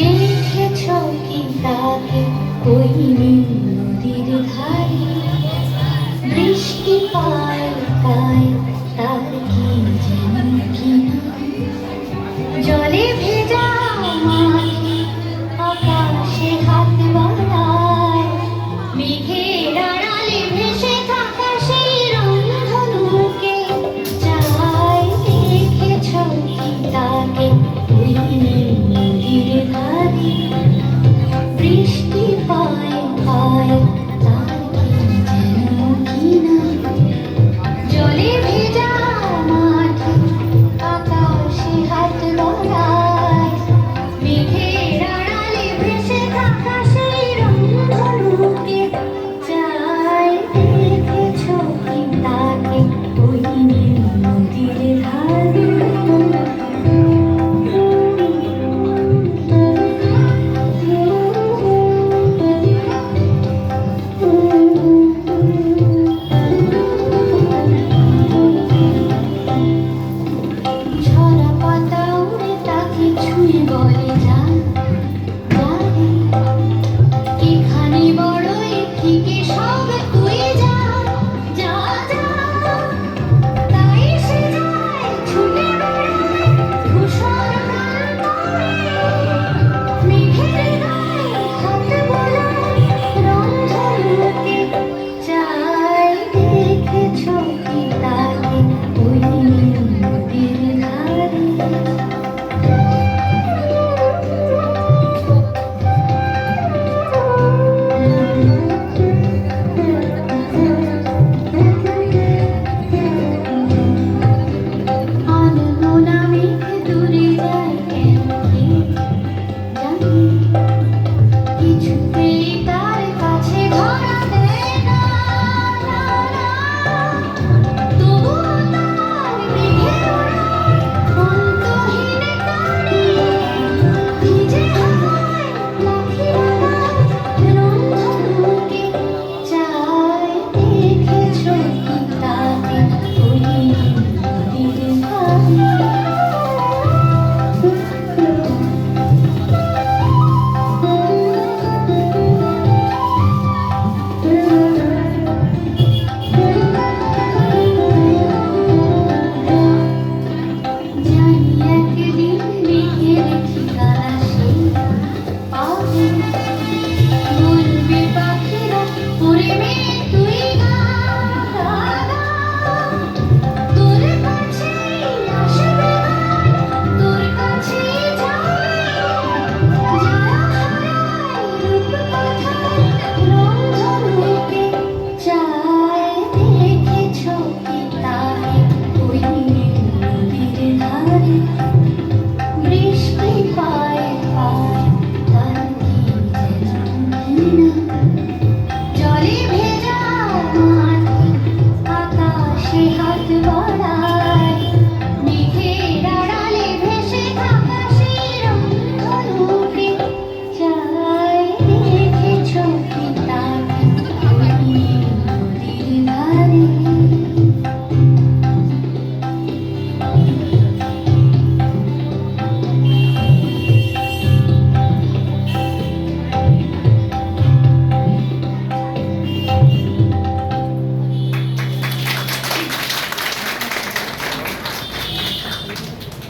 দেখেছ কি তাকে? ওই নদীর বৃষ্টি পায় পায় তার জলে ভেজা মাঠে আকাশে হাত বাড়ায়। মেঘের আড়ালে ভেসে থাকা সেই দেখেছ কি তাকে? নীল নদীর ধারে বলে যা।